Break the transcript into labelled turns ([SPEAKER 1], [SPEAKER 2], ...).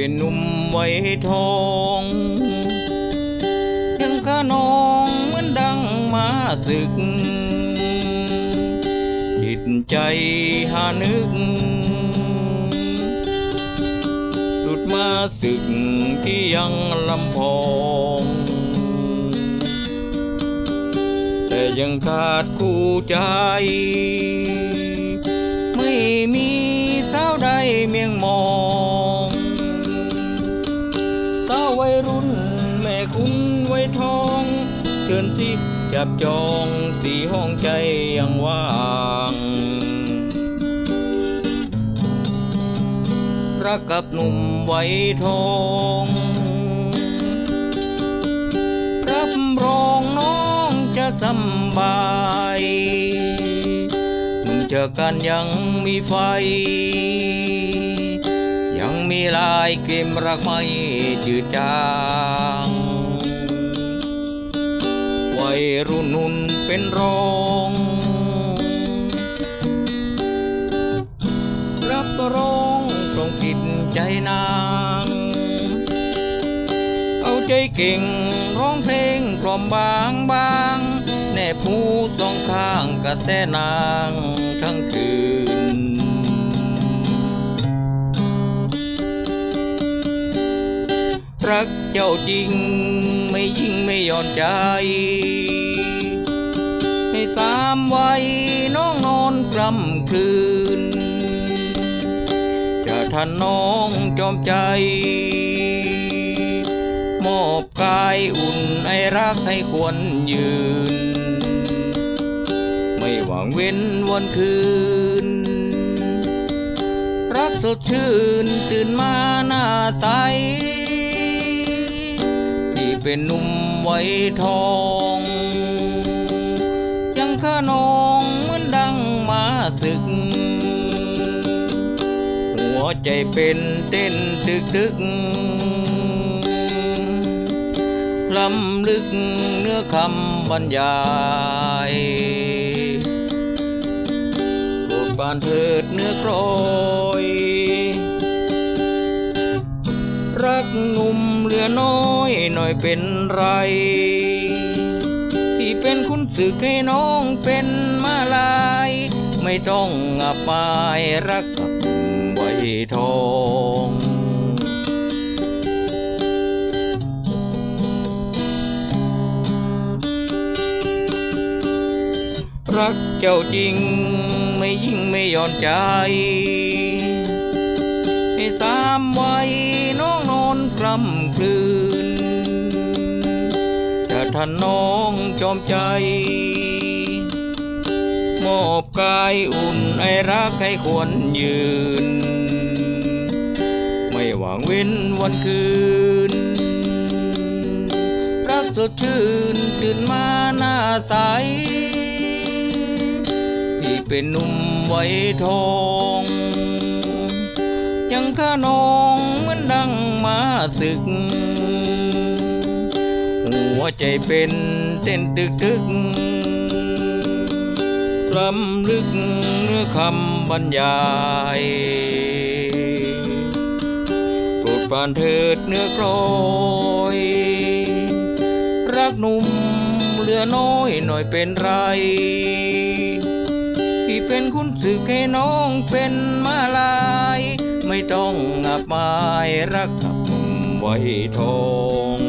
[SPEAKER 1] เป็นหนุ่มไว้ทอง ยังขนองเหมือนดังมาศึก จิตใจหานึก หลุดมาศึกที่ยังลำพองแต่ยังขาดคู่ใจ ไม่มีสาวใดเมียงมอง ทอง เชิญสิจับจองสีห้องใจยังว่างรักกับหนุ่มไว้ทองรับรองน้องจะสบายหนุ่มเจอกันยังมีไฟ ยังมีลายเกมรักไม่จืดจาง รุ่นนุ่นเป็นรองรับรองตรงจิตใจนาง เอาใจเก่งร้องเพลงกล่อมบางบางแน่ผู้สองข้างกระแสนางทั้งคืนรักเจ้าจริงไม่ยิ่งไม่ย่อนใจ สามวัยน้องนอนกล่ำคืน จะทันน้องจอมใจ มอบกายอุ่นไอรักให้ควรยืน ไม่หวังเว้นวันคืน รักสดชื่นตื่นมาหน้าใส ที่เป็นหนุ่มไว้ทอง ศึก หัวใจเป็นเต้นตึกตึกลำลึกเนื้อคำบรรยายโปรดบานเถิดเนื้อกรอยรักหนุ่มเหลือน้อยหน่อยเป็นไรที่เป็นคุณสึกให้น้องเป็นมาลาย ไม่ต้องอับอายรักกับไว้ทองรักเจ้าจริง ไม่ยิ่งไม่ย่อนใจ ให้สามไวัยน้องนอนกลำกลืนจะทันน้องจอมใจ มอบกายอุ่นไอรักให้ควรยืน ไม่หวังเว้นวันคืน รักสดชื่นตื่นมาหน้าใสที่เป็นหนุ่มไว้ทองยังข้านองเหมือนดังมาศึก หัวใจเป็นเต้นตึกตึก ลำลึกเนื้อคำบรรยายโปรดปานเถิดเนื้อกรอย รักหนุ่มเหลือน้อยหน่อยเป็นไร ที่เป็นคุณสึกให้น้องเป็นมาลาย ไม่ต้องอับอายรักกับหนุ่มไว้ทอง